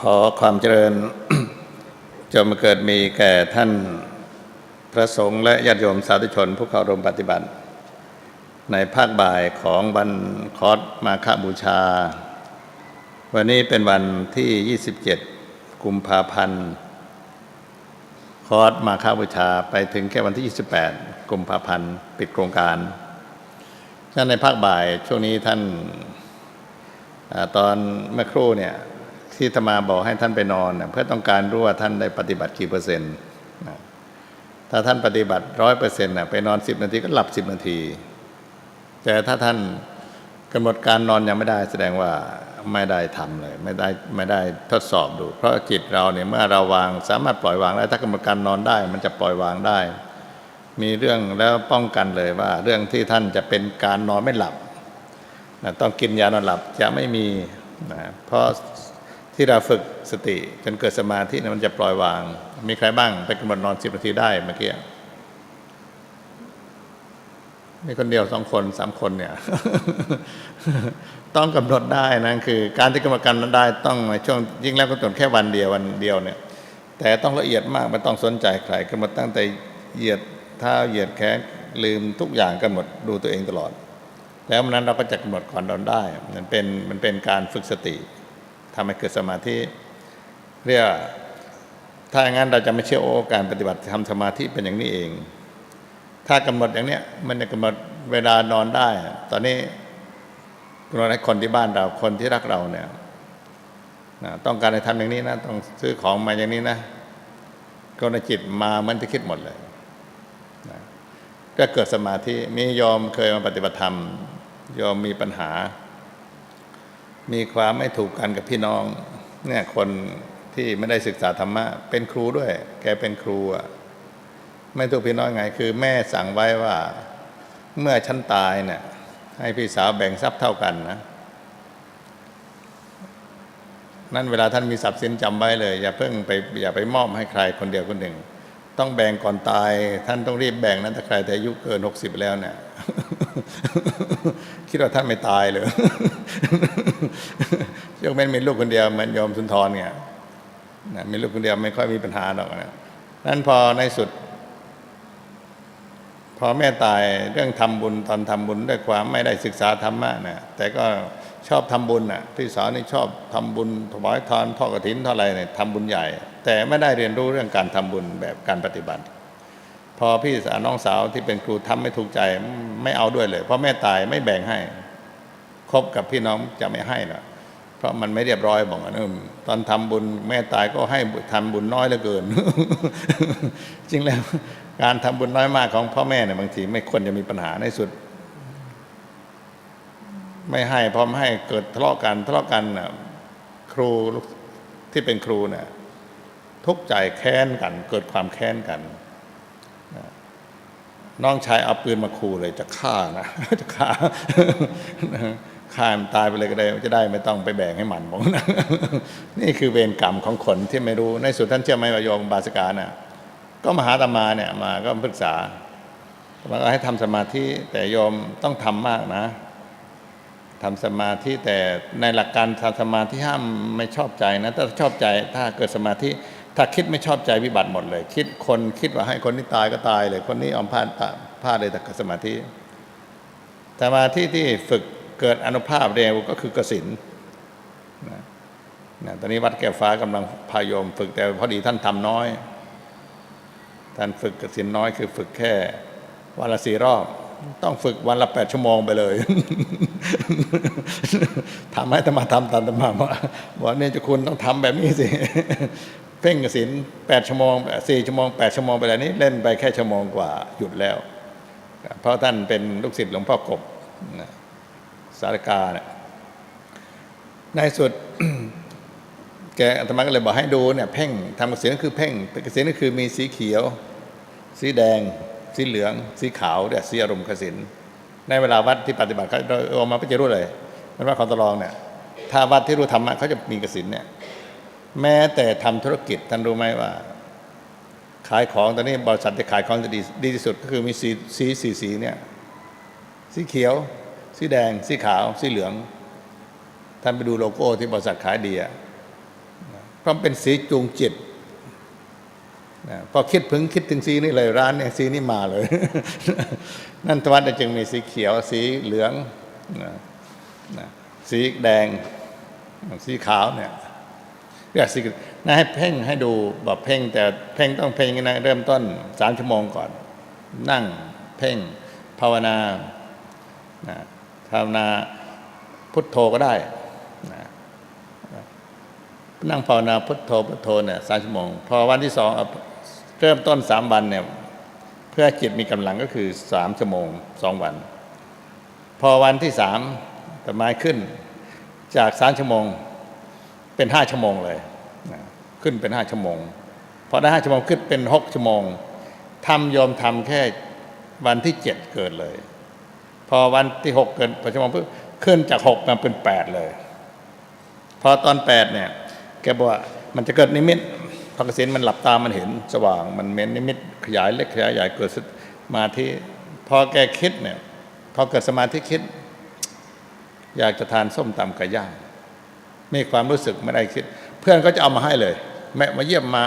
ขอความเจริญจงมาเกิดมีแก่ท่านพระสงฆ์และญาติโยมสาธุชน ผู้เข้าร่วมปฏิบัติ ในภาคบ่ายของวันคอสมาฆบูชา วันนี้เป็นวันที่ 27 กุมภาพันธ์คอสมาฆบูชาไปถึงแค่วันที่ 28 กุมภาพันธ์ปิดโครงการฉะนั้นในภาคบ่ายช่วงนี้ท่านอตอนเมื่อครู่เนี่ย ที่ธรรมาบอกให้ท่านไปนอนเพื่อต้องการรู้ว่าท่านได้ปฏิบัติกี่เปอร์เซ็นต์ถ้าท่านปฏิบัติร้อยเปอร์เซ็นต์ไปนอนสิบนาทีก็หลับสิบนาที แต่ถ้าท่านกำหนดการนอนยังไม่ได้แสดงว่าไม่ได้ทำเลย ไม่ได้ไม่ได้ทดสอบดู เพราะจิตเราเนี่ยเมื่อเราวางสามารถปล่อยวางได้ถ้ากำหนดการนอนได้ มันจะปล่อยวางได้ มีเรื่องแล้วป้องกันเลยว่า เรื่องที่ท่านจะเป็นการนอนไม่หลับนะต้องกินยานอนหลับจะไม่มีนะเพราะ ที่เราฝึกสติจนเกิดสมาธินยมันจะปล่อยวาง มีใครบ้างไปกำหนดนอนสิบนาทีได้เมื่อกี้มีคนเดียวสองคนสามคนเนี่ย ต้องกำหนดได้นะคือ การที่กำหนดการนั้นได้ต้องในช่วงยิ่งแล้วก็กำหนแค่วันเดียววันเดียวเนี่ย แต่ต้องละเอียดมากไม่ต้องสนใจใครกำหนดตั้งแต่เหยียดเท้าเหยียดแขนลืมทุกอย่างกำหนดดูตัวเองตลอด แล้วมันนั้นเราก็จะกำหนดก่อนนอนได้ มันเป็นมันเป็นการฝึกสติ ทำให้เกิดสมาธิเรียกถ้าอย่างนั้นเราจะไม่เชื่อโอ้การปฏิบัติทำสมาธิเป็นอย่างนี้เอง ถ้ากำหนดอย่างเนี้ยมันจะกำหนดเวลานอนได้ ตอนนี้กำหนดให้คนที่บ้านเราคนที่รักเราเนี่ยนะต้องการให้ทำอย่างนี้นะ ต้องซื้อของมาอย่างนี้นะก็ในจิตมามันจะคิดหมดเลยก็เกิดสมาธิมีโยอมเคยมาปฏิบัติธรรมยอมมีปัญหา มีความไม่ถูกกันกับพี่น้องเนี่ยคนที่ไม่ได้ศึกษาธรรมะ เป็นครูด้วย แกเป็นครูอะไม่ถูกพี่น้องไง คือแม่สั่งไว้ว่า เมื่อฉันตายเนี่ยให้พี่สาวแบ่งทรัพย์เท่ากันนะนั่นเวลาท่านมีทรัพย์สินจำไว้เลย อย่าเพิ่งไปอย่าไปมอบให้ใครคนเดียวคนหนึ่ง ต้องแบ่งก่อนตาย ท่านต้องรีบแบ่งนั้นถ้าใครแต่อายุเกินหกสิบแล้วเนี่ยคิดว่าท่านไม่ตายเลยยกเว้นมีลูกคนเดียวเหมือนโยมสุนทรเนี่ยนะมีลูกคนเดียวไม่ค่อยมีปัญหาหรอกนะนั้นพอในสุด พอแม่ตายเรื่องทำบุญตอนทำบุญด้วยความไม่ได้ศึกษาธรรมะนะแต่ก็ ชอบทำบุญน่ะพี่สาวนี่ชอบทำบุญถวายทานทอดกฐินเท่าไรเนี่ยทำบุญใหญ่ แต่ไม่ได้เรียนรู้เรื่องการทำบุญแบบการปฏิบัติ พอพี่สาวน้องสาวที่เป็นครูทำไม่ถูกใจไม่เอาด้วยเลย เพราะแม่ตายไม่แบ่งให้คบกับพี่น้องจะไม่ให้นะเพราะมันไม่เรียบร้อยบอกว่าเออตอนทำบุญแม่ตายก็ให้ทำบุญน้อยเหลือเกิน จริงแล้วการทำบุญน้อยมากของพ่อแม่เนี่ยบางทีไม่ควรจะมีปัญหาในสุด ไม่ให้พร้อมให้เกิดทะเลาะกันทะเลาะกันนะครูที่เป็นครูเนี่ยทุกข์ใจแค้นกัน เกิดความแค้นกันน้องชายเอาปืนมาขู่เลยจะฆ่านะจะฆ่าฆ่ามันตายไปเลยก็ได้จะได้ไม่ต้องไปแบ่งให้มันบอกนะนี่คือเวรกรรมของคนที่ไม่รู้ในสุดท่านเชื่อไหมว่าโยมบาสกาน่ะก็มาหาตมาเนี่ยมาก็ปรึกษามาก็ให้ทำสมาธิแต่โยมต้องทำมากนะ ทำสมาธิแต่ในหลักการทำสมาธิห้ามไม่ชอบใจนะถ้าชอบใจถ้าเกิดสมาธิถ้าคิดไม่ชอบใจวิบัติหมดเลย คิดคนคิดว่าให้คนที่ตายก็ตายเลยคนนี้อมพลาดพลาดเลยแต่กสมาธิ สมาธิที่ฝึกเกิดอนุภาพเร็วก็คือกสินนะนะตอนนี้วัดแก้วฟ้ากำลังพายมฝึกแต่พอดีท่านทำน้อย ท่านฝึกกสินน้อยคือฝึกแค่วันละสี่รอบ ต้องฝึกวันละแปดชั่วโมงไปเลยทำให้ธรรมาทำตามธรรมาว่าบอกเนี่ยเจะคุณต้องทำแบบนี้สิเพ่งกสินแปดชั่วโมงสี่ชั่วโมงแปดชั่วโมงไปแล้วนี้เล่นไปแค่ชั่วโมงกว่าหยุดแล้ว เพราะท่านเป็นลูกศิษย์หลวงพ่อกบสารกาเนี่ยในสุดแกอาตมาก็เลยบอกให้ดูเนี่ยเพ่งทำกสินก็คือเพ่งกสินก็คือมีสีเขียว สีแดง สีเหลือง สีขาวเนี่ยสีอารมณ์กสินในเวลาวัดที่ปฏิบัติเขาเอามาก็จะรู้เลยมันว่าของตะลองเนี่ย ถ้าวัดที่รู้ธรรมะเขาจะมีกสินเนี่ย แม้แต่ทำธุรกิจท่านรู้ไหมว่า ขายของตอนนี้บริษัทที่ขายของจะดีดีที่สุดก็คือมีสีสีสีสีเนี่ยสีเขียว สีแดง สีขาว สีเหลืองท่านไปดูโลโก้ที่บริษัทขายดีอะราะเป็นสีจูงจิต นะพอคิดถึงคิดถึงสีนี่เลยร้านเนี่ยสีนี่มาเลย นั่นทวัดจึงมีสีเขียวสีเหลืองนะนะสีแดง สีขาวเนี่ยเรียกสีนะให้เพ่งให้ดูแบอกเพ่ง แต่เพ่งต้องเพ่งนะเริ่มต้นสามชั่วโมงก่อน นั่งเพ่งภาวนานะภาวนาพุทโธก็ได้นะนั่งภาวนาพุทโธพุทโธเนี่ยสามชั่วโมง พอวันที่สอง เริ่มต้นสามวันเนี่ยเพื่อจิตมีกำลังก็คือสามชั่วโมงสองวัน พอวันที่สามต่ไม้ขึ้น จากสามชั่วโมงเป็นห้าชั่วโมงเลยขึ้นเป็นห้าชั่วโมงพอได้ห้าชั่วโมงขึ้นเป็นหกชั่วโมงทำโยมทำแค่วันที่เจ็ดเกิดเลย พอวันที่หกเกินพอชั่วโมงปุ๊บขึ้นจากหกมาเป็นแปดเลย พอตอนแปดเนี่ยแกบอกว่ามันจะเกิดนิมิต พระเกษมมันหลับตามันเห็นสว่างมันเม็นนิมิตขยายเล็กขยายใหญ่เกิดสมาธิพอแกคิดเนี่ยพอเกิดสมาธิคิด อยากจะทานส้มตำไก่ย่างมีความรู้สึกไม่ได้คิด เพื่อนก็จะเอามาให้เลย แม่มาเยี่ยมมา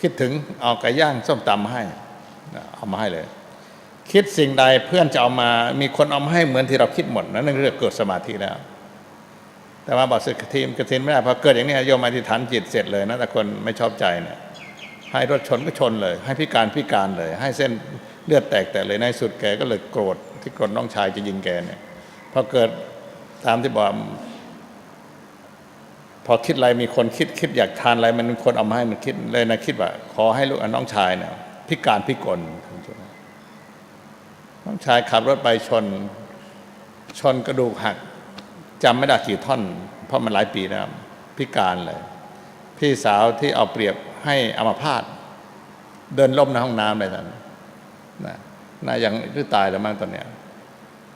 คิดถึงเอาไก่ย่างส้มตำมาให้ เอามาให้เลย คิดสิ่งใดเพื่อนจะเอามามีคนเอามาให้เหมือนที่เราคิดหมดนั่นเรียกเกิดสมาธิแล้ว แต่ว่าบอกสึกทีมกระทินไม่ได้พอเกิดอย่างนี้โยมอธิษฐานจิตเสร็จเลยนะแต่คนไม่ชอบใจเนี่ยให้รถชนก็ชนเลย ให้พิการพิการเลย ให้เส้นเลือดแตกแต่เลยในสุดแกก็เลยโกรธที่โกรธน้องชายจะยิงแกเนี่ยพอเกิดตามที่บอกพอคิดอะไรมีคนคิดคิดอยากทานอะไรมันคนเอามาให้มันคิดเลยนะคิดว่า ขอให้ลูกน้องชายเนี่ยพิการพิกลน้องชายขับรถไปชน ชนกระดูกหัก จำไม่ได้กี่ท่อน เพราะมันหลายปีแล้วพิการเลย พี่สาวที่เอาเปรียบให้อมาพาตเดินล้มในห้องน้ำเลยนนั้นนะน่ายังหรือตายแล้วมั้งตอนเนี้ย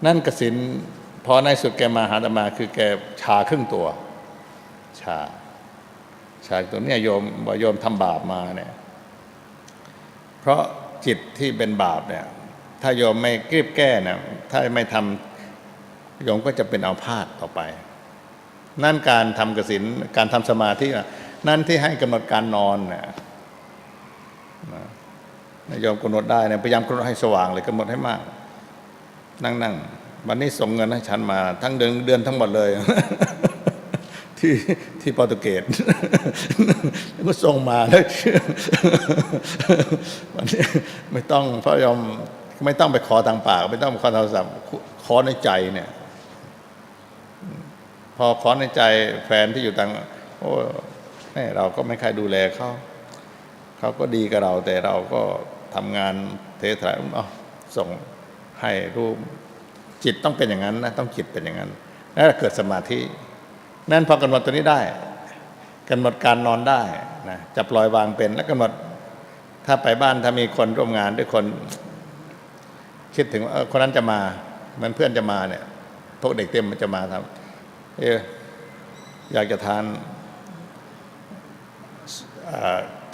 นั่นกสินพอในสุดแกมาหาตมา คือแกชาครึ่งตัว ชา ชาตัวเนี้ยโยมว่าโยมทำบาปมาเนี่ย เพราะจิตที่เป็นบาปเนี่ย ถ้าโยมไม่กรีบแก้เนี่ยถ้าไม่ทำ โยมก็จะเป็นเอาพาธต่อไป นั่นการทำกสินการทำสมาธินั่นที่ให้กำหนดการนอนเนี่ยนะโยมกำหนดได้เนี่ยพยายามกำหนดให้สว่างเลยกำหนดให้มาก นั่งนั่งวันนี้ส่งเงินให้ฉันมา ทั้งเดือนเดือนทั้งหมดเลย ที่ที่โปรตุเกสก็ส่งมาแล้ววันนี้ไม่ต้องพระยอมไม่ต้องไปขอทางปาก ไม่ต้องขอโทรศัพท์ขอในใจเนี่ย พอขอในใจแฟนที่อยู่ต่างโอ้แม่เราก็ไม่ใครดูแลเขาเขาก็ดีกับเรา แต่เราก็ทำงานเทสายเอาส่งให้รูปจิตต้องเป็นอย่างนั้นนะต้องจิตเป็นอย่างนั้นแล้วเกิดสมาธินั่นพอกำหนดตัวนี้ได้กำหนดการนอนได้นะจะปล่อยวางเป็น แล้วกำหนดถ้าไปบ้านถ้ามีคนร่วมงานด้วยคน คิดถึงว่าเออคนนั้นจะมาเหมันเพื่อนจะมาเนี่ยพวกเด็กเต็มมันจะมาทำ เอออยากจะทาน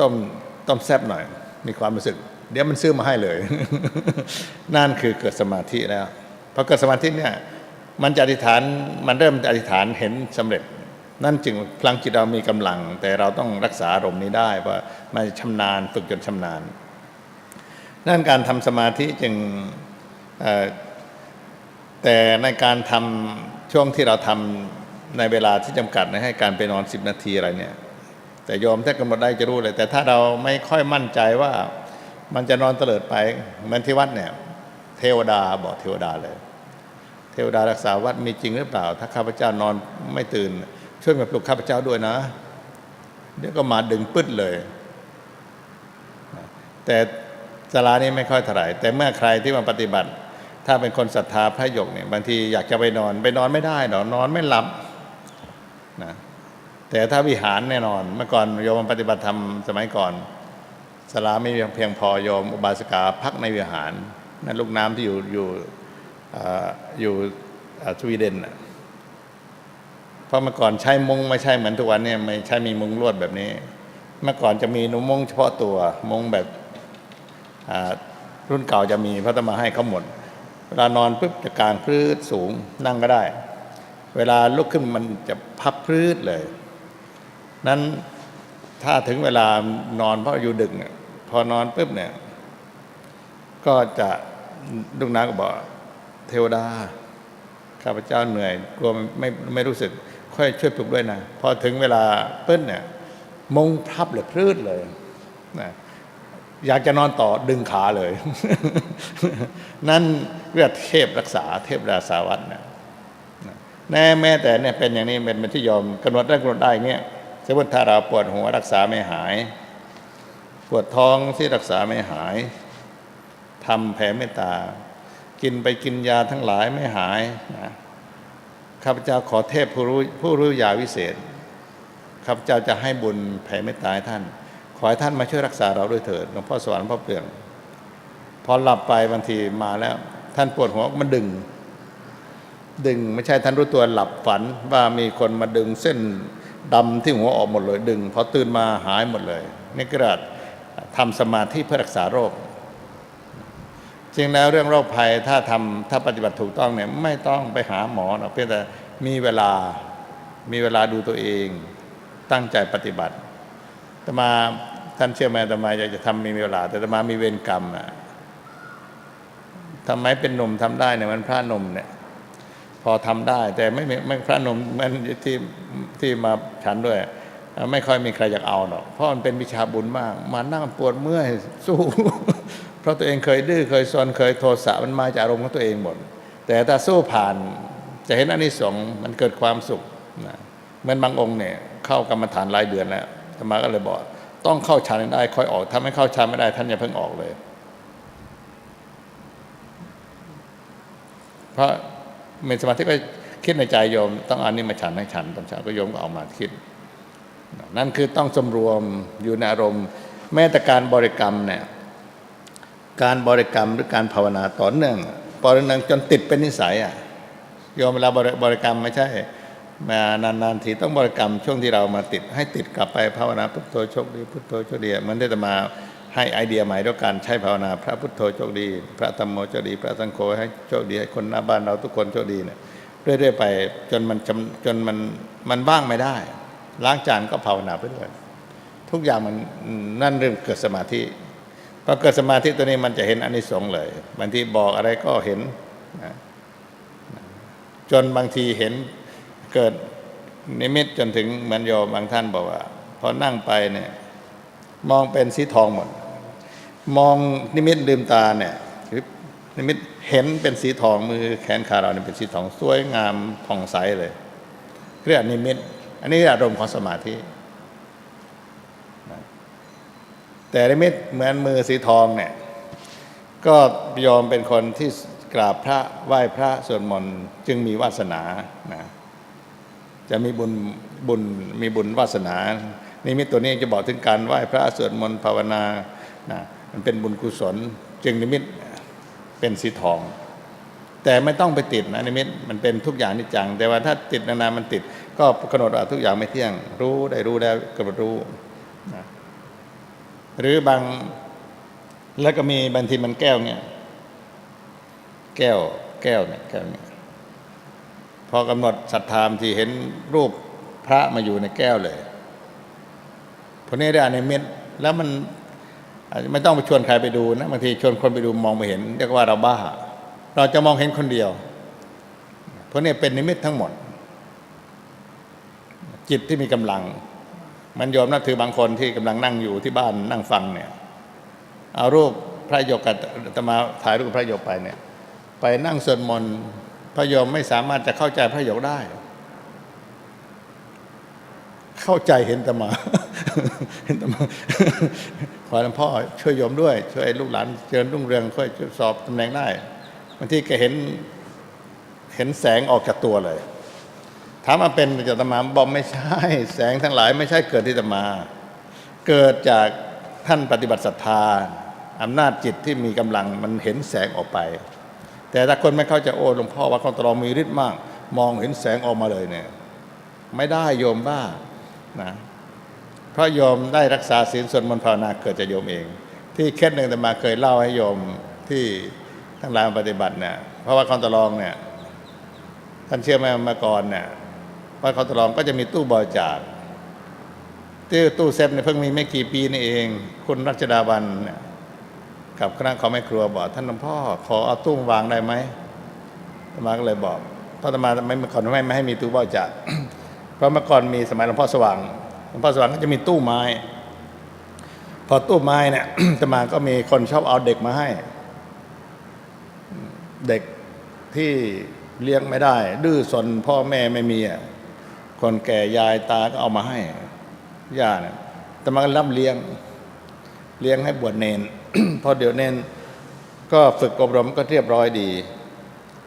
ต้มต้มแซบหน่อย มีความรู้สึก เดี๋ยวมันซื้อมาให้เลย นั่นคือเกิดสมาธิแล้วพอเกิดสมาธิเนี่ย มันจะอธิษฐานมันเริ่มอธิษฐานเห็นสำเร็จ นั่นจึงพลังจิตเรามีกำลัง แต่เราต้องรักษาอารมณ์นี้ได้ว่ามันชำนาญฝึกจนชำนาญนั่นการทำสมาธิจึงแต่ในการทำ ช่วงที่เราทำในเวลาที่จำกัดนะให้การไปนอนสิบนาทีอะไรเนี่ย แต่โยมถ้ากำหนดได้จะรู้เลย แต่ถ้าเราไม่ค่อยมั่นใจว่ามันจะนอนเตลิดไปเหมือนที่วัดเนี่ย เทวดาบอกเทวดาเลย เทวดารักษาวัดมีจริงหรือเปล่า ถ้าข้าพเจ้านอนไม่ตื่น ช่วยมาปลุกข้าพเจ้าด้วยนะ เดี๋ยวก็มาดึงปึ๊ดเลย แต่สารานี้ไม่ค่อยเท่าไหร่แต่เมื่อใครที่มาปฏิบัติ ถ้าเป็นคนศรัทธาพระหยกเนี่ยบางทีอยากจะไปนอน ไปนอนไม่ได้หรอกนอนไม่หลับนะแต่ถ้าวิหารแน่นอน เมื่อก่อนโยมปฏิบัติธรรมสมัยก่อนสลาไม่เพียงพอโยมอุบาสิกาพักในวิหารนั่นลูกน้ำที่อยู่อยู่อยู่สวีเดนเพราะเมื่อก่อนใช้มุงไม่ใช่เหมือนทุกวันเนี่ยไม่ใช่มีมุงลวดแบบนี้ เมื่อก่อนจะมีนุ่มุงเฉพาะตัวมุงแบบรุ่นเก่าจะมีพระธรรมาให้เขาหมด เวลานอนปุ๊บจะกลางพื้นสูงนั่งก็ได้ เวลาลุกขึ้นมันจะพับพื้นเลย นั้นถ้าถึงเวลานอนเพราะอยู่ดึกเนี่ยพอนอนปุ๊บเนี่ย ก็จะลูกน้าก็บอกเทวดาข้าพเจ้าเหนื่อยกลัวไม่ไม่รู้สึก ค่อยช่วยปลุกด้วยนะ พอถึงเวลาเปิ้ลเนี่ย มงพับเลยพรืดเลยนะ อยากจะนอนต่อดึงขาเลย นั่นเรียกเทพรักษาเทพราสาวัตนะแน่แม้แต่เนี่ยเป็นอย่างนี้เป็นเป็นที่ยอมกำหนดได้กำหนดได้เงี้ยสมมติถ้าเราปวดหัวรักษาไม่หาย ปวดท้องที่รักษาไม่หายทำแผ่เมตตา กินไปกินยาทั้งหลายไม่หายนะข้าพเจ้าขอเทพผู้รู้ผู้รู้ยาวิเศษข้าพเจ้าจะให้บุญแผ่เมตตาให้ท่าน ขอให้ท่านมาช่วยรักษาเราด้วยเถิดหลวงพ่อสวรรค์พ่อเปลืองพอหลับไปบางทีมาแล้ว ท่านปวดหัวมันดึง ดึงไม่ใช่ท่านรู้ตัวหลับฝันว่ามีคนมาดึงเส้นดำที่หัวออกหมดเลย ดึงพอตื่นมาหายหมดเลยนี่กระดทำสมาธิเพื่อรักษาโรคจริงแล้วเรื่องโรคภัยถ้าทำถ้าปฏิบัติถูกต้องเนี่ยไม่ต้องไปหาหมอหรอกเพียงแต่มีเวลามีเวลาดูตัวเอง ตั้งใจปฏิบัติแต่มา ท่านเชื่อไหมแต่มาอยากจะทำมีเวลา แต่แต่มามีเวรกรรมอะทำไมเป็นหนุ่มทำได้เนี่ยมันพระหนุ่มเนี่ย พอทำได้ แต่ไม่ไม่พระหนุ่มมันที่ที่มาฉันด้วย ไม่ค่อยมีใครอยากเอาหรอกเพราะมันเป็นวิชาบุญมาก มานั่งปวดเมื่อยสู้ เพราะตัวเองเคยดื้อเคยซนเคยโทสะมันมาจากอารมณ์ของตัวเองหมดแต่ถ้าสู้ผ่านจะเห็นอานิสงส์มันเกิดความสุขนะเหมือนบางองค์เนี่ย เข้ากรรมฐานรายเดือนแล้วธรรมาก็เลยบอก ต้องเข้าฌานได้ค่อยออก ถ้าไม่เข้าฌานไม่ได้ ท่านอย่าเพิ่งออกเลย เพราะมีสมาธิก็คิดในใจโยม ต้องอันนี้มาฉันให้ฉันตอนเช้าก็โยมก็เอามาคิด นั่นคือต้องสมรวมอยู่ในอารมณ์ แม้แต่การบริกรรมเนี่ยการบริกรรมหรือการภาวนาต่อเนื่องต่อเนื่องจนติดเป็นนิสัยอะโยมเวลาบริกรรมไม่ใช่ นานๆทีต้องบริกรรมช่วงที่เรามาติดให้ติดกลับไปภาวนาพุทโธโชคดีพุทโธโชคดีเหมือนที่จะมาให้ไอเดียใหม่ด้วยการใช้ภาวนาพระพุทโธโชคดี พระธรรมโมโชคดี พระสังโฆให้โชคดีให้คนหน้าบ้านเราทุกคนโชคดีเนี่ยเรื่อยๆไปจนมันจจนมันมันบ้างไม่ได้ ล้างจานก็ภาวนาไปด้วยทุกอย่างมันนั่นเรื่องเกิดสมาธิพอเกิดสมาธิตัวนี้มันจะเห็นอานิสงส์เลยบางทีบอกอะไรก็เห็นนะจนบางทีเห็น เกิดนิมิตจนถึงเหมือนโยมบางท่านบอกว่า พอนั่งไปเนี่ยมองเป็นสีทองหมด มองนิมิตลืมตาเนี่ยนิมิตเห็นเป็นสีทองมือแขนขาเราเนี่ยเป็นสีทองสวยงามผ่องใสเลยเรียกนิมิต อันนี้อารมณ์ของสมาธิแต่นิมิตเหมือนมือสีทองเนี่ยก็ยอมเป็นคนที่กราบพระไหว้พระสวดมนต์จึงมีวาสนานะ จะมีบุญบุญมีบุญวาสนานิมิตตัวนี้จะบอกถึงการไหว้พระสวดมนต์ภาวนานะมันเป็นบุญกุศล จึงนิมิตเป็นสีทอง แต่ไม่ต้องไปติดนะนิมิตมันเป็นทุกอย่างนิจัง แต่ว่าถ้าติดนานๆมันติด ก็กำหนดว่าทุกอย่างไม่เที่ยง รู้ได้รู้แล้วกำหนดรู้นะหรือบางแล้วก็มีบางทีมันแก้วเนี่ยแก้วแก้วเนี่ยแก้วเนี่ย พอกำหนดศรัทธามที่เห็นรูปพระมาอยู่ในแก้วเลยพวกนี้ได้ในเม็ดแล้วมันไม่ต้องไปชวนใครไปดูนะบางทีชวนคนไปดูมองไม่เห็นเรียกว่าเราบ้า เราจะมองเห็นคนเดียวพราะนี่เป็นนิมิตทั้งหมด จิตที่มีกำลัง มันยอมนับถือบางคนที่กำลังนั่งอยู่ที่บ้านนั่งฟังเนี่ยเอารูปพระโยกกับตมาถ่ายรูปพระโยกไปเนี่ย ไปนั่งสวดมนต์ พระยมไม่สามารถจะเข้าใจพระโยกได้ เข้าใจเห็นตมา เห็นตมา ขอหลวงพ่อช่วยโยมด้วย ช่วยลูกหลานเจริญรุ่งเรืองค่อยสอบตำแหน่งได้บางทีก็เห็นเห็นแสงออกจากตัวเลย ถามมาเป็นจากตมาบอกไม่ใช่ แสงทั้งหลายไม่ใช่เกิดที่ตมา เกิดจากท่านปฏิบัติศรัทธาอำนาจจิตที่มีกำลังมันเห็นแสงออกไป แต่ถ้าคนไม่เข้าใจโอ้หลวงพ่อว่าของตรองมีฤทธิ์มาก มองเห็นแสงออกมาเลยเนี่ย ไม่ได้โยมบ้านะเพราะโยมได้รักษาศีลส่วนมนต์ภาวนาเกิดจากโยมเอง ที่เคสหนึ่งแต่มาเคยเล่าให้โยมที่ทั้งหลายปฏิบัติเนี่ยเพราะว่าคอนตรองเนี่ยท่านเชื่อไหมมาก่อนเนี่ยว่าคอนตรองก็จะมีตู้บริจาคตู้ตู้เซฟเนี่ยเพิ่งมีไม่กี่ปีนี่เอง คุณรัชดาวันเนี่ย กับคณะของแม่ครัวบอก ท่านหลวงพ่อขอเอาตู้วางได้ไหมอาตมาก็เลยบอกพระอาตมาไม่เมื่อนไม่ไม่ให้มีตู้เบ้าจัดเพราะเมื่อก่อนมีสมัยหลวงพ่อสว่างหลวงพ่อสว่างก็จะมีตู้ไม้ พอตู้ไม้เนี่ยอาตมาก็มีคนชอบเอาเด็กมาให้ เด็กที่เลี้ยงไม่ได้ ดื้อสนพ่อแม่ไม่มีอะคนแก่ยายตาก็เอามาให้ย่าเนี่ยแต่มาก็รับเลี้ยงเลี้ยงให้บวชเนน พอเดี๋ยวเน้นก็ฝึกอบรมก็เรียบร้อยดี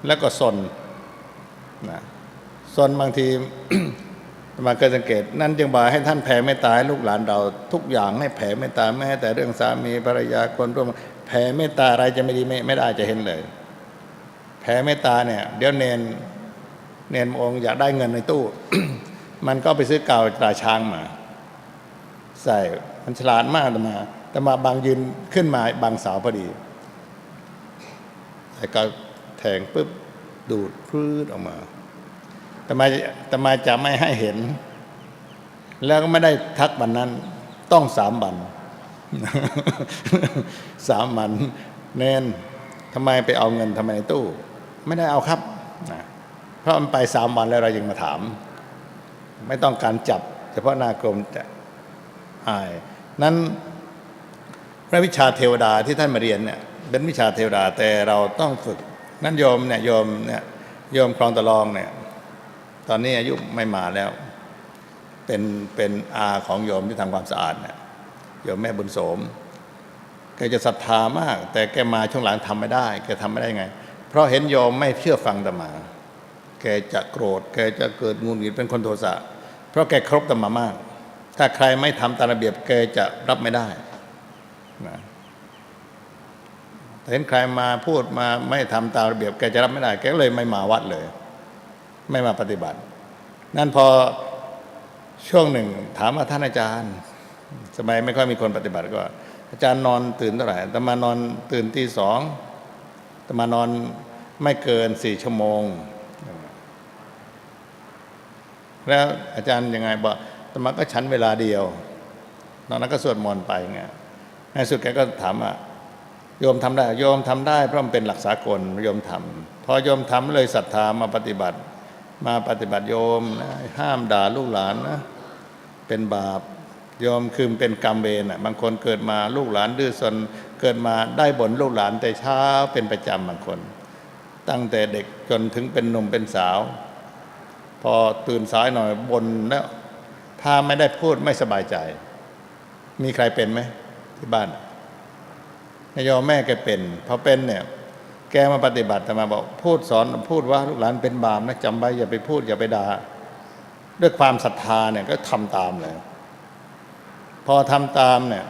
แล้วก็สนนะสนบางทีมาเคยสังเกต นั่นจึงบอกให้ท่านแผ่เมตตาให้ลูกหลานเรา ทุกอย่างให้แผ่เมตตาแม้แต่เรื่องสามีภรรยาคนร่วมแผ่เมตตาอะไรจะไม่ดีไม่ไม่ได้จะเห็นเลย แผ่เมตตาเนี่ย เดี๋ยวเนนเนนองค์อยากได้เงินในตู้ มันก็ไปซื้อกาวตราช้างมา ใส่มันฉลาดมากแต่มา แต่มาบางยืนขึ้นมาบางสาวพอดีแต่ก็แทงปุ๊บดูดพืดออกมาแต่มาแต่มาจะไม่ให้เห็น แล้วก็ไม่ได้ทักวันนั้น ต้องสามวันสามวันเน้นทำไมไปเอาเงินทำไมในตู้ ไม่ได้เอาครับนะเพราะมันไปสามวันแล้วเรายังมาถาม ไม่ต้องการจับ เฉพาะหนากรมจะอาย นั้น ระวิชาเทวดาที่ท่านมาเรียนเนี่ยเป็นวิชาเทวดาแต่เราต้องฝึก นั่นโยมเนี่ยโยมเนี่ยโยมคลองตะลองเนี่ย ตอนนี้อายุไม่มาแล้ว เป็นเป็นอาของโยมที่ทำความสะอาดเนี่ยโยมแม่บุญโสมแกจะศรัทธามาก แต่แกมาช่วงหลังทำไม่ได้แกทำไม่ได้ไง เพราะเห็นโยมไม่เชื่อฟังตมา แกจะโกรธ แกจะเกิดงุนหงิดเป็นคนโทสะเพราะแกครบตมามาก ถ้าใครไม่ทำตามระเบียบแกจะรับไม่ได้ นะแต่เห็นใครมาพูดมาไม่ทำตามระเบียบแกจะรับไม่ได้ แกเลยไม่มาวัดเลย ไม่มาปฏิบัติ นั่นพอช่วงหนึ่ง ถามว่าท่านอาจารย์ สมัยไม่ค่อยมีคนปฏิบัติก็ อาจารย์นอนตื่นเท่าไหร่ตมานอนตื่นตีสองตมานอนไม่เกินสี่ชั่วโมง แล้วอาจารย์ยังไงบอกตมาก็ฉันเวลาเดียว นอกนั้นก็สวดมนต์ไปไง ในสุดแกก็ถามว่าโยมทำได้ โยมทำได้ เพราะมันเป็นหลักสากลโยมทำพอโยมทำเลยศรัทธามาปฏิบัติ มาปฏิบัติโยมนะห้ามด่าลูกหลานนะเป็นบาปโยมคือเป็นกรรมเวรน่ะบางคนเกิดมาลูกหลานดื้อซนเกิดมาได้บ่นลูกหลานแต่เช้าเป็นประจำบางคน ตั้งแต่เด็กจนถึงเป็นหนุ่มเป็นสาว พอตื่นสายหน่อยบนแล้วถ้าไม่ได้พูดไม่สบายใจ มีใครเป็นไหม ที่บ้านนายโยมแม่แกเป็นพอเป็นเนี่ย แกมาปฏิบัติแต่มาบอกพูดสอนพูดว่าลูกหลานเป็นบาปนะจำไว้อย่าไปพูดอย่าไปด่าด้วยความศรัทธาเนี่ยก็ทำตามเลย พอทำตามเนี่ย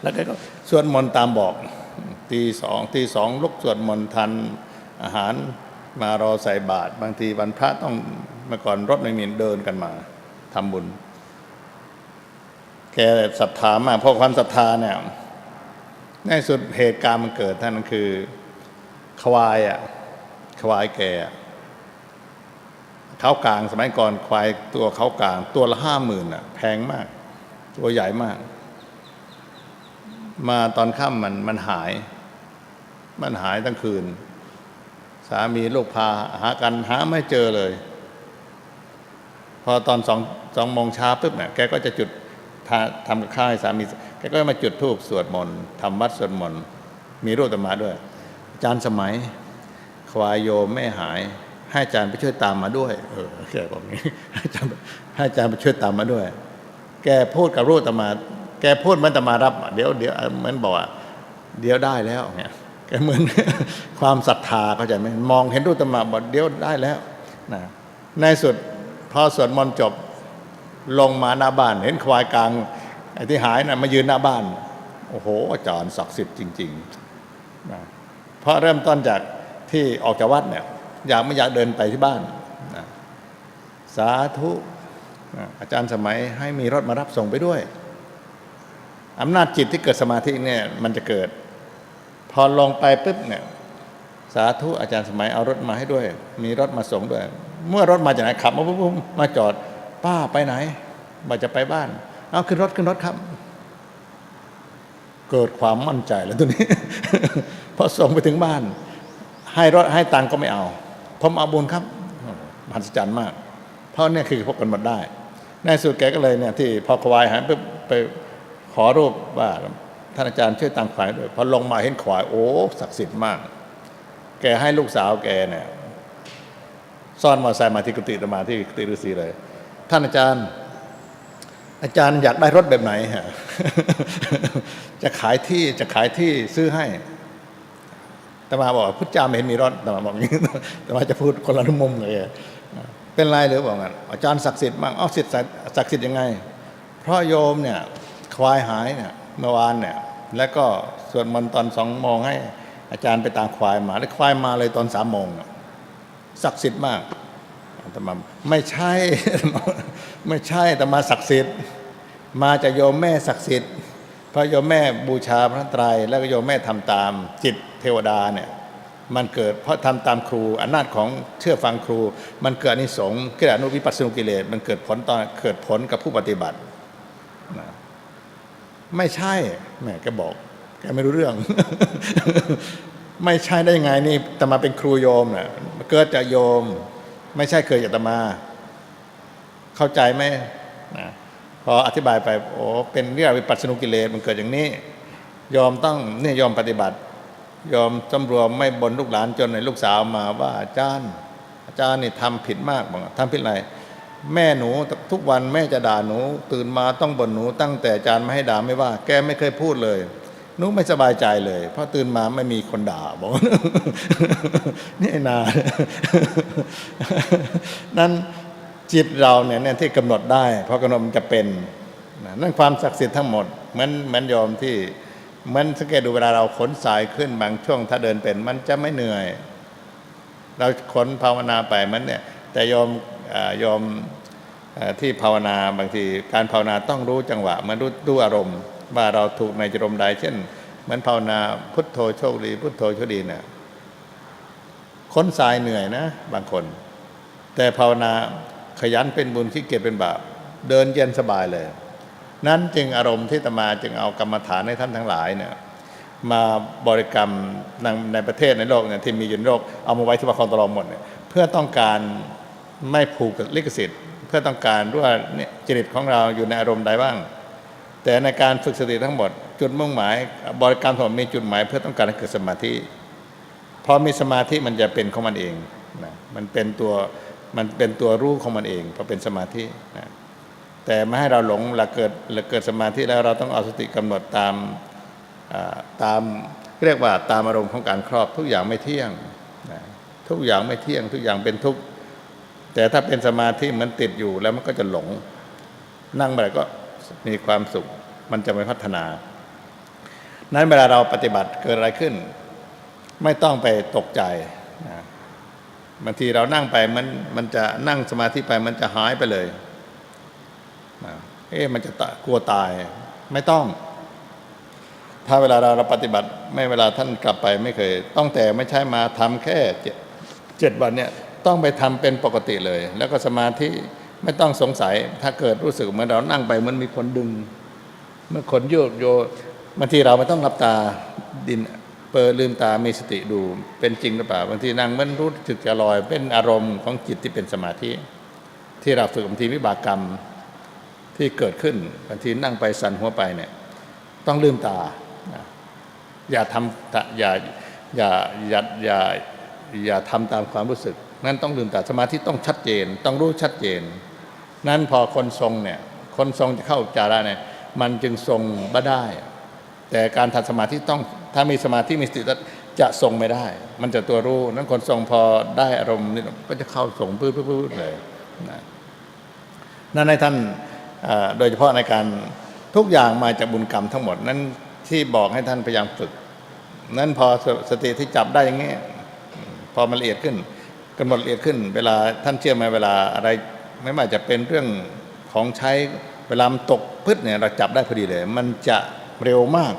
แล้วแกก็สวดมนต์ตามบอก ตีสองตีสองลุกสวดมนต์ทันอาหารมารอใส่บาตรบางทีวันพระต้องเมื่อก่อนรถไม่มีเดินกันมาทำบุญ แกศรัทธามากเพราะความศรัทธาเนี่ยในสุดเหตุการณ์มันเกิดท่านคือควายอะควายแกอะเขากลางสมัยก่อนควายตัวเขากลาง ตัวละห้าหมื่นอะ แพงมาก ตัวใหญ่มาก มาตอนค่ำมันมันหาย มันหายทั้งคืน สามีลูกพาหากันหาไม่เจอเลย พอตอนสองสองโมงเช้าปุ๊บเนี่ยแกก็จะจุด ทาทำกับข้าวให้สามีแกก็มาจุดธูปสวดมนต์ทำวัดสวดมนต์มีรูปตมาด้วย อาจารย์สมัยควายโยมไม่หาย ให้อาจารย์ไปช่วยตามมาด้วย เออแกบอกงี้ให้อาจารย์ให้อาจารย์ไปช่วยตามมาด้วย แกพูดกับรูปตมา แกพูดมันตมารับ เดี๋ยวเดี๋ยวเหมือนบอกว่าเดี๋ยวได้แล้วเนี่ยแกเหมือนความศรัทธาเข้าใจไหมมองเห็นรูปตมาบอกเดี๋ยวได้แล้วนะในสุดพอสวดมนต์จบ ลงมาหน้าบ้าน เห็นควายกลางไอ้ที่หายนะ่ะมายืนหน้าบ้าน โอ้โห อาจารย์ศักดิ์สิทธิ์จริงๆนะเพราะเริ่มต้นจากที่ออกจากวัดเนี่ยอยากไม่อยากเดินไปที่บ้านนะสาธุนะอาจารย์สมัยให้มีรถมารับส่งไปด้วยอำนาจจิตที่เกิดสมาธิเนี่ยมันจะเกิด พอลงไปปุ๊บเนี่ยสาธุอาจารย์สมัยเอารถมาให้ด้วย มีรถมาส่งด้วย เมื่อรถมาจากไหนขับมาปุ๊บปุ๊บมาจอด ป้าไปไหนมาจะไปบ้าน เอาขึ้นรถขึ้นรถครับ เกิดความมั่นใจแล้วตัวนี้ พอส่งไปถึงบ้าน ให้รถให้ตังก็ไม่เอาผมเอาบุญครับมหัศจรรย์มาก เพราะเนี่ยคือพบกันมดได้ ในสุดแกก็เลยเนี่ยที่พอควายหายไปไปขอรูปว่าท่านอาจารย์ช่วยตังควายด้วยพอลงมาเห็นควายโอ้ศักดิ์สิทธิ์มาก แกให้ลูกสาวแกเนี่ยซ่อนมอเตอร์ไซค์มาที่กุฏิตมาที่กุฏิฤาษีเลย ท่านอาจารย์ อาจารย์อยากได้รถแบบไหนฮะจะขายที่จะขายที่ซื้อให้แต่มาบอกพุทธเจ้าไม่เห็นมีรถแต่มาบอกอย่างนี้แต่มาจะพูดคนละมุมเลยเป็นไรหรือบอกงั้นอาจารย์ศักดิ์สิทธิ์มากอ้าวสิทธิ์ศักดิ์สิทธิ์ยังไง เพราะโยมเนี่ยควายหายเนี่ยเมื่อวานเนี่ย แล้วก็ส่วดมนตอนสองโมงให้ อาจารย์ไปตามควายมาแล้วควายมาเลยตอนสามโมงศักดิ์สิทธิ์มาก ตมาไม่ใช่ ไม่ใช่แต่มาศักดิ์สิทธิ์ มาจากโยมแม่ศักดิ์สิทธิ์พระโยมแม่บูชาพระไตร แล้วก็โยมแม่ทำตามจิตเทวดาเนี่ยมันเกิดเพราะทำตามครูอำนาจของเชื่อฟังครู มันเกิดอนิสงส์กิเลสอนุวิปัสสนุกิเลสมันเกิดผลตอนเกิดผลกับผู้ปฏิบัตินะไม่ใช่แหมแกบอกแกไม่รู้เรื่อง ไม่ใช่ได้ยังไงนี่แต่มาเป็นครูโยมน่ะเกิดจากโยม ไม่ใช่เคยจาตมา เข้าใจไหมนะพออธิบายไปโอ้เป็นเรื่องวิปัสสนุกิเลสมันเกิดอย่างนี้ ยอมต้องเนี่ยยอมปฏิบัติ ยอมสำรวมไม่บนลูกหลานจนในลูกสาวมาว่าอาจารย์ อาจารย์นี่ทำผิดมากบอกทำผิดอะไรแม่หนูทุกวันแม่จะด่าหนู ตื่นมาต้องบ่นหนูตั้งแต่อาจารย์ไม่ให้ด่าไม่ว่า แกไม่เคยพูดเลย นูไม่สบายใจเลยเพราะตื่นมาไม่มีคนด่าบอกนี่นา นั้นจิตเราเนี่ยเนี่ยที่กำหนดได้เพราะกำหนดมันจะเป็นนั่นความศักดิ์สิทธิ์ทั้งหมดเหมือนเหมือนโยมที่เหมันสังเกตดูเวลาเราขนสายขึ้นบางช่วงถ้าเดินเป็น มันจะไม่เหนื่อย เราขนภาวนาไปมันเนี่ย แต่โยมเอ่อโยมเอ่อที่ภาวนาบางทีการภาวนาต้องรู้จังหวะ มันรู้รู้อารมณ์ ว่าเราถูกในจรมใดเช่น เหมือนภาวนาพุทโธโชคดีพุทโธโชคดีเนี่ยค้นสายเหนื่อยนะ บางคน แต่ภาวนาขยันเป็นบุญขี้เกียจเป็นบาปเดินเย็นสบายเลย นั้นจึงอารมณ์ที่ตมาจึงเอากรรมฐานให้ท่านทั้งหลายเนี่ยมาบริกรรมในในประเทศในโลกเนี่ยที่มีอยู่ในโลกเอามาไว้ที่วัดคลองตลอมหมดเนี่ยเพื่อต้องการไม่ผูกกับลิขสิทธิ์ เพื่อต้องการว่าเนี่ยจริตของเราอยู่ในอารมณ์ใดบ้าง แต่ในการฝึกสติทั้งหมด จุดมุ่งหมาย บริกรรมทั้งหมดมีจุดหมายเพื่อต้องการให้เกิดสมาธิพอมีสมาธิมันจะเป็นของมันเองนะมันเป็นตัวมันเป็นตัวรู้ของมันเองพอเป็นสมาธินะแต่ไม่ให้เราหลงเราเกิดเราเกิดสมาธิแล้วเราต้องเอาสติกำหนดตามตามเรียกว่าตามอารมณ์ของการครอบทุกอย่างไม่เที่ยงนะทุกอย่างไม่เที่ยง ทุกอย่างเป็นทุกข์แต่ถ้าเป็นสมาธิมันติดอยู่แล้วมันก็จะหลง นั่งไปก็ มีความสุข มันจะไม่พัฒนา นั้นเวลาเราปฏิบัติเกิดอะไรขึ้น ไม่ต้องไปตกใจนะบางทีเรานั่งไปมันมันจะนั่งสมาธิไปมันจะหายไปเลยนะเอ๊ะมันจะกลัวตาย ไม่ต้อง ถ้าเวลาเราเราปฏิบัติ ไม่เวลาท่านกลับไปไม่เคย ต้องแต่ไม่ใช่มาทำแค่เจ็ดเจ็ดวันเนี่ยต้องไปทำเป็นปกติเลย แล้วก็สมาธิ ไม่ต้องสงสัย ถ้าเกิดรู้สึกเหมือนเรานั่งไปมันมีคนดึง เมื่อคนโยกโยบางทีเราไม่ต้องรับตาดินเปิดลืมตามีสติดู เป็นจริงหรือเปล่าบางทีนั่งมันรู้สึกจะลอย เป็นอารมณ์ของจิตที่เป็นสมาธิ ที่เราฝึกบางทีวิบากกรรมที่เกิดขึ้นบางทีนั่งไปสั่นหัวไปเนี่ย ต้องลืมตา อย่าทำอย่าอย่าอย่าอย่าอย่าทำตามความรู้สึกนั้นต้องลืมตาสมาธิต้องชัดเจน ต้องรู้ชัดเจน นั้นพอคนทรงเนี่ยคนทรงจะเข้าจาระเนี่ยมันจึงทรงบ่ได้ แต่การทำสมาธิต้องถ้ามีสมาธิมีสติจะทรงไม่ได้ มันจะตัวรู้นั้นคนทรงพอได้อารมณ์นี่ก็จะเข้าทรงพื้นๆเลยนะนั่นในท่านโดยเฉพาะในการทุกอย่างมาจากบุญกรรมทั้งหมด นั้นที่บอกให้ท่านพยายามฝึก นั้นพอสสติที่จับได้อย่างนี้พอมันละเอียดขึ้นกำหนดละเอียดขึ้น เวลาท่านเชื่อไหมเวลาอะไร ไม่ว่าจะเป็นเรื่องของใช้เวลามันตกพึดเนี่ยเราจับได้พอดีเลย มันจะเร็วมาก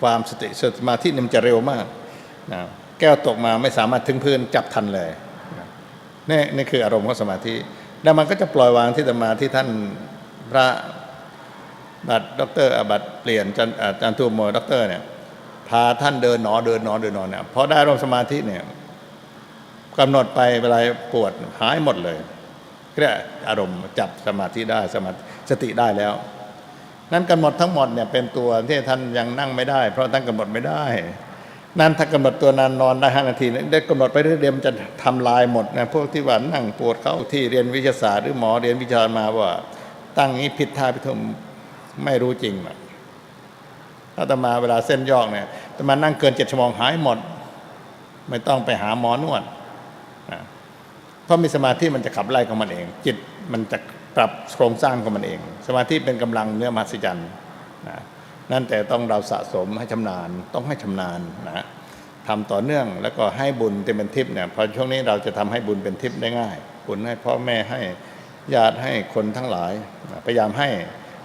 ความสติสมาธินี่มันจะเร็วมากนะแก้วตกมาไม่สามารถถึงพื้นจับทันเลยนี่นี่คืออารมณ์ของสมาธิ แล้วมันก็จะปล่อยวางที่ตมาที่ท่านพระบัตรด็อกเตอร์อบัตรเปลี่ยนจันจารย์ทูโมด็อกเตอร์เนี่ยพาท่านเดินหนอเดินหนอเดินหนอเนี่ยพอได้ร่มสมาธิเนี่ยกำหนดไปเวลาปวดหายหมดเลย เรียกอารมณ์จับสมาธิได้สมาสติได้แล้ว นั้นกำหนดทั้งหมดเนี่ยเป็นตัวที่ท่านยังนั่งไม่ได้ เพราะท่านกำหนดไม่ได้ นั้นถ้ากำหนดตัวนานนอนได้ห้านาทีได้กำหนดไปเรื่อยๆมันจะทำลายหมดนะพวกที่ว่านั่งปวดเข้าที่เรียนวิทยาศาสตร์หรือหมอเรียนวิชามาว่า ตั้งนี้ผิดท่าพิธมไม่รู้จริงหรอกอาตมาเวลาเส้นยอกเนี่ยอาตมานั่งเกินเจ็ดชั่วโมงหายหมด ไม่ต้องไปหาหมอนวด เพรามีสมาธิมันจะขับไล่ของมันเอง จิตมันจะปรับโครงสร้างของมันเอง สมาธิเป็นกำลังเนื้อมหัศจรรย์นะนั่นแต่ต้องเราสะสมให้ชำนาญต้องให้ชำนาญนะทำต่อเนื่องแล้วก็ให้บุญเป็นทิพย์เนี่ยพอช่วงนี้เราจะทำให้บุญเป็นทิพย์ได้ง่าย บุญให้พ่อแม่ให้ญาติให้คนทั้งหลายนะพยายามให้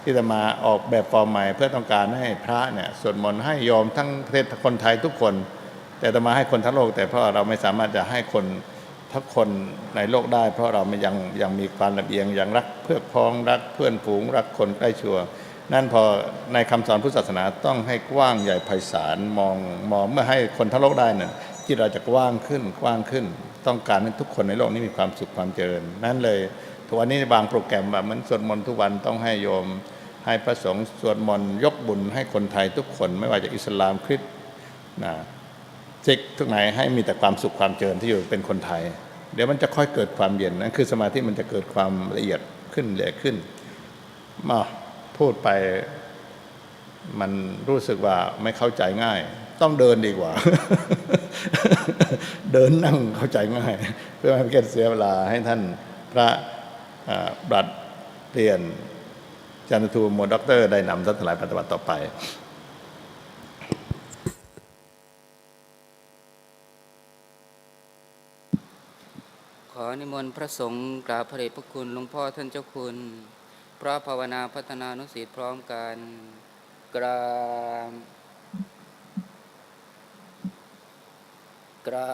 ที่จะมาออกแบบฟอร์มใหม่ เพื่อต้องการให้พระเนี่ยสวดมนต์ให้โยมทั้งประเทศคนไทยทุกคน แต่จะมาให้คนทั้งโลก แต่เพราะเราไม่สามารถจะให้คน ทุกคนในโลกได้ เพราะเรามันยังยังมีความลำเอียงยังรักเพื่อพ้องรักเพื่อนฝูง รักคนใกล้ชัวนั่นพอในคำสอนพุทธศาสนาต้องให้กว้างใหญ่ไพศาลมองมองเมื่อให้คนทั้งโลกได้เนี่ยที่เราจะกว้างขึ้นกว้างขึ้น ต้องการให้ทุกคนในโลกนี้มีความสุขความเจริญ นั่นเลยทุกวันนี้บางโปรแกรมแบบเหมือนสวดมนต์ทุกวันต้องให้โยม ให้พระสงฆ์สวดมนต์ยกบุญให้คนไทยทุกคนไม่ว่าจะอิสลามคริสต์นะ ซิกทุกไหนให้มีแต่ความสุขความเจริญที่อยู่เป็นคนไทย เดี๋ยวมันจะค่อยเกิดความเย็นนั่นคือสมาธิมันจะเกิดความละเอียดขึ้นละเอียดขึ้นมาพูดไปมันรู้สึกว่าไม่เข้าใจง่าย ต้องเดินดีกว่า เดินนั่งเข้าใจง่าย เพื่อไม่ให้เกิดเสียเวลาให้ท่านพระบัตรเปลี่ยนจันททูโมด็อกเตอร์ได้นำท่านหลายปฏิบัติต่อไป อนิมนต์พระสงฆ์กราบพระเดชพระคุณหลวงพ่อท่านเจ้าคุณ พระภาวนาพัฒนานุสิทธิ์พร้อมกันกราบกรา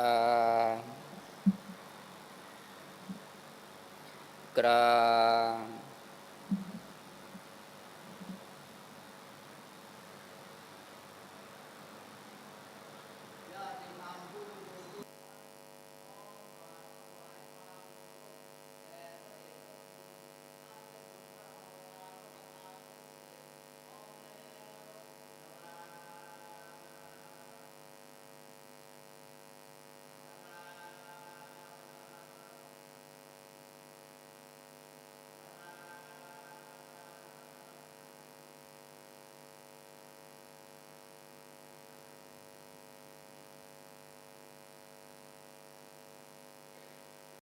บกราบ